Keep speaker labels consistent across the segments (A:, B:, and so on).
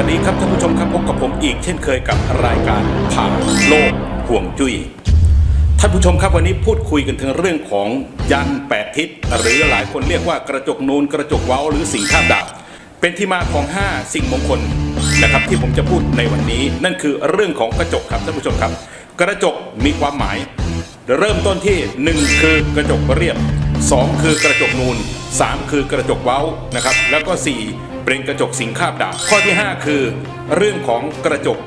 A: วัสดีครับท่านผู้ชมครับพบกับผมอีกเช่นเคยกับรายการผ่านโลกห่วงจุย้ยท่านผู้ชมครับวันนี้พูดคุยกันถึงเรื่องของยันแปดทิศหรือหลายคนเรียกว่ากระจกนูนกระจกเว้าหรือสิ่งข้ามดาบเป็นที่มาของ 5 สิ่งมงคลนะครับที่ผมจะพูดในวันนี้ นั่นคือเรื่องของกระจกครับท่านผู้ชมครับ กระจกมีความหมาย เริ่มต้นที่ 1 คือกระจกเรียบ 2 คือกระจกนูน 3 คือกระจกเว้านะครับแล้วก็ 4 เป็นกระจกสิงคาบดาบข้อที่ 5 คือ เรื่องของกระจก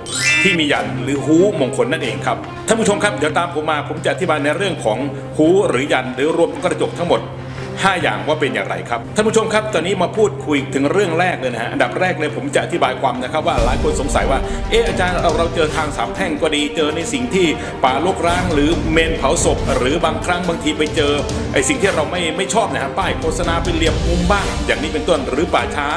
A: ที่มียันหรือหูมงคลนั่นเองครับท่านผู้ชมครับเดี๋ยวตามผมมาผมจะอธิบายในเรื่องของหูหรือยันหรือรวมกระจกทั้งหมด 5 อย่างว่าเป็นอย่างไรครับท่านผู้ชมครับ ตอนนี้มาพูดคุยถึงเรื่องแรกเลยนะฮะอันดับแรกเลยผมจะอธิบายความนะครับ ว่าหลายคนสงสัยว่าเอออาจารย์เราเราเจอทางสามแพร่งก็ดีเจอในสิ่งที่ป่าลกร้างหรือเมนเผาศพ หรือบางครั้งบางทีไปเจอไอ้สิ่งที่เราไม่ไม่ชอบนะฮะป้ายโฆษณาเป็นเหลี่ยมมุมบ้าง อย่างนี้เป็นต้นหรือป่าช้า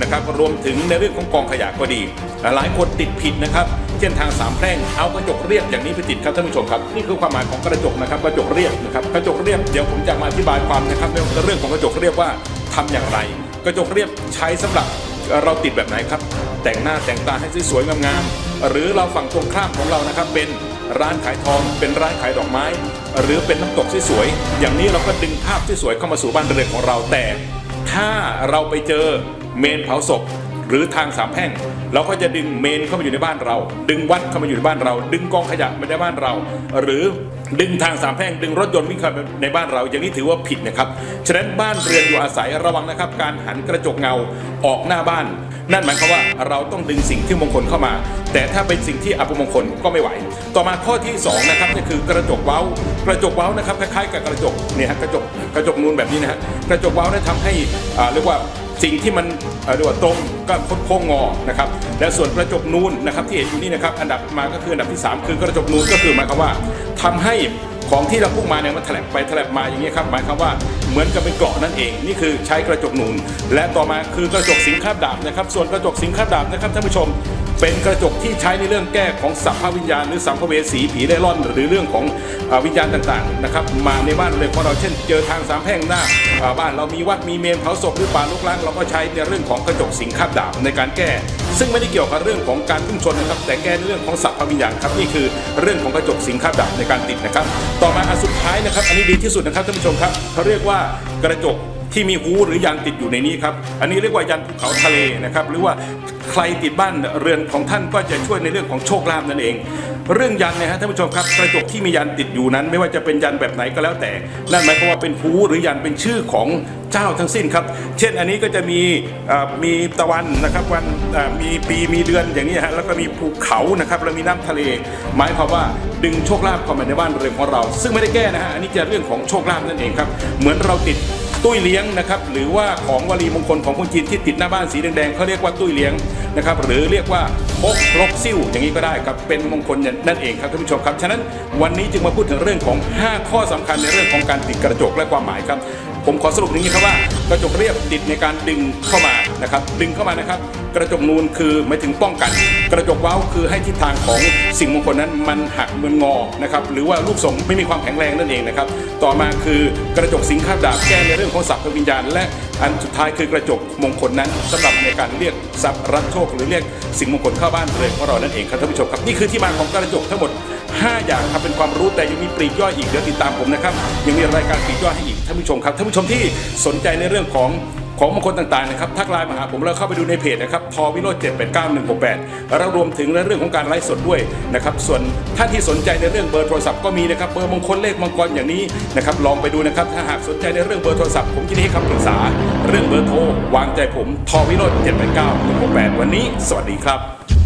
A: นะครับรวมถึงในเรื่องของกองขยะก็ดี หลายคนติดผิดนะครับเช่นทางสามแพร่งเอากระจก เรียบอย่างนี้ไปติดครับท่านผู้ชมครับนี่คือความหมายของกระจกนะครับกระจกเรียบนะครับกระจกเรียบเดี๋ยวผมจะมาอธิบายความนะครับในเรื่องของกระจกเรียบว่าทำอย่างไร กระจกเรียบใช้สำหรับเราติดแบบไหนครับ แต่งหน้าแต่งตาให้สวยๆงามๆหรือเราฝั่งตรงข้ามของเรานะครับ เป็นร้านขายทองเป็นร้านขายดอกไม้ หรือเป็นน้ำตกสวยๆอย่างนี้เราก็ดึงภาพสวยๆเข้ามาสู่บ้านเรือนของเราแต่ ถ้าเราไปเจอเมนเผาศพ หรือทางสามแพร่ง เราก็จะดึงเมนเข้ามาอยู่ในบ้านเรา ดึงวัดเข้ามาอยู่ในบ้านเรา ดึงกองขยะมาในบ้านเรา หรือดึงทางสามแพร่งดึงรถยนต์วิ่งเข้ามาในบ้านเราอย่างนี้ถือว่าผิดนะครับฉะนั้นบ้านเรือนอยู่อาศัยระวังนะครับ การหันกระจกเงาออกหน้าบ้าน นั่นหมายความว่าเราต้องดึงสิ่งที่มงคลเข้ามา แต่ถ้าเป็นสิ่งที่อัปมงคลก็ไม่ไหว ต่อมาข้อที่สองนะครับก็คือกระจกเว้ากระจกเว้านะครับคล้ายๆกับกระจกเนี่ยฮะกระจกกระจกนูนแบบนี้นะฮะกระจกเว้าเนี่ยทำให้อ่าเรียกว่า สิ่งที่มันเรียกว่าตรงก็โค้งงอนะครับและส่วนกระจกนูนนะครับที่เห็นอยู่นี่นะครับอันดับมาก็คืออันดับที่ 3 คือกระจกนูนก็คือหมายความว่าทำให้ของที่เราพุ่งมาเนี่ยมันแถลบไปแถลบมาอย่างนี้ครับหมายความว่าเหมือนกับเป็นเกราะนั่นเอง นี่คือใช้กระจกนูน และต่อมาคือกระจกสิงคาบดาบนะครับส่วนกระจกสิงคาบดาบนะครับท่านผู้ชม เป็นกระจกที่ใช้ในเรื่องแก้ของสัมภวิญญาณหรือสัมภเวสีผีได้ร่อน หรือเรื่องของอวิญญาณต่างๆนะครับมาในบ้านเลยของเราเช่น เจอทางสามแพร่งหน้าบ้านเรามีวัดมีเมนเผาศพหรือป่าลุกล้างเราก็ใช้ในเรื่องของกระจกสิงคาบดาบในการแก้ ซึ่งไม่ได้เกี่ยวกับเรื่องของการพุ่งชนนะครับแต่แก้ในเรื่องของสัพพวิญญาณครับนี่คือเรื่องของกระจกสิงคาบดาบในการติดนะครับ ต่อมาอันสุดท้ายนะครับ อันนี้ดีที่สุดนะครับท่านผู้ชมครับเขาเรียกว่ากระจก ที่มีหูหรือยันติดอยู่ในนี้ครับ อันนี้เรียกว่ายันภูเขาทะเลนะครับ หรือว่าใครติดบ้านเรือนของท่านก็จะช่วยในเรื่องของโชคลาภนั่นเอง เรื่องยันนะฮะท่านผู้ชมครับกระจกที่มียันติดอยู่นั้น ไม่ว่าจะเป็นยันแบบไหนก็แล้วแต่ นั่นหมายความว่าเป็นหูหรือยันเป็นชื่อของเจ้าทั้งสิ้นครับ เช่นอันนี้ก็จะมีอ่อมีตะวันนะครับวันอ่อมีปีมีเดือนอย่างนี้ฮะแล้วก็มีภูเขานะครับแล้วมีน้ำทะเล หมายความว่าดึงโชคลาภเข้ามาในบ้านเรือนของเรา ซึ่งไม่ได้แก้นะฮะอันนี้จะเรื่องของโชคลาภนั่นเองครับเหมือนเราติด ตุ้ยเลี้ยงนะครับหรือว่าของวลีมงคลของคนจีนที่ติดหน้าบ้านสีแดงๆเขาเรียกว่าตุ้ยเลี้ยงนะครับหรือเรียกว่าพกรกซิ่วอย่างนี้ก็ได้ครับเป็นมงคลนั่นเองครับท่านผู้ชมครับ ฉะนั้นวันนี้จึงมาพูดถึงเรื่องของ 5 ข้อสำคัญในเรื่องของการติดกระจกและความหมายครับ ผมขอสรุปอย่างนี้ครับว่ากระจกเรียบติดในการดึงเข้ามานะครับดึงเข้ามานะครับ กระจกนูนคือหมายถึงป้องกัน กระจกเว้าคือให้ทิศทางของสิ่งมงคลนั้นมันหักมันงอนะครับหรือว่ารูปทรงไม่มีความแข็งแรงนั่นเองนะครับต่อมาคือกระจกสิงคาบดาบแก้ในเรื่องของสัพพวิญญาณ และอันสุดท้ายคือกระจกมงคลนั้นสำหรับในการเรียกทรัพย์รับโชคหรือเรียกสิ่งมงคลเข้าบ้านเรือนของเรานั่นเองครับท่านผู้ชมครับนี่คือที่มาของกระจกทั้งหมด 5 อย่างครับเป็นความรู้แต่ยังมีปลีกย่อยอีกเดี๋ยวติดตามผมนะครับยังมีรายการปลีกย่อยให้อีก ท่านผู้ชมครับท่านผู้ชมที่สนใจในเรื่องของของมงคลต่างๆนะครับทักไลน์มาหาผมแล้วเข้าไปดูในเพจนะครับทอวิโรจน์7 8 9 1 6 8แล้วรวมถึงในเรื่องของการไลฟ์สดด้วยนะครับส่วนท่านที่สนใจในเรื่องเบอร์โทรศัพท์ก็มีนะครับเบอร์มงคลเลขมังกรอย่างนี้นะครับลองไปดูนะครับถ้าหากสนใจในเรื่องเบอร์โทรศัพท์ผมยินดีให้คำปรึกษา เรื่องเบอร์โทรวางใจผมทอวิโรจน์7 8 9 1 6 8 วันนี้ สวัสดีครับ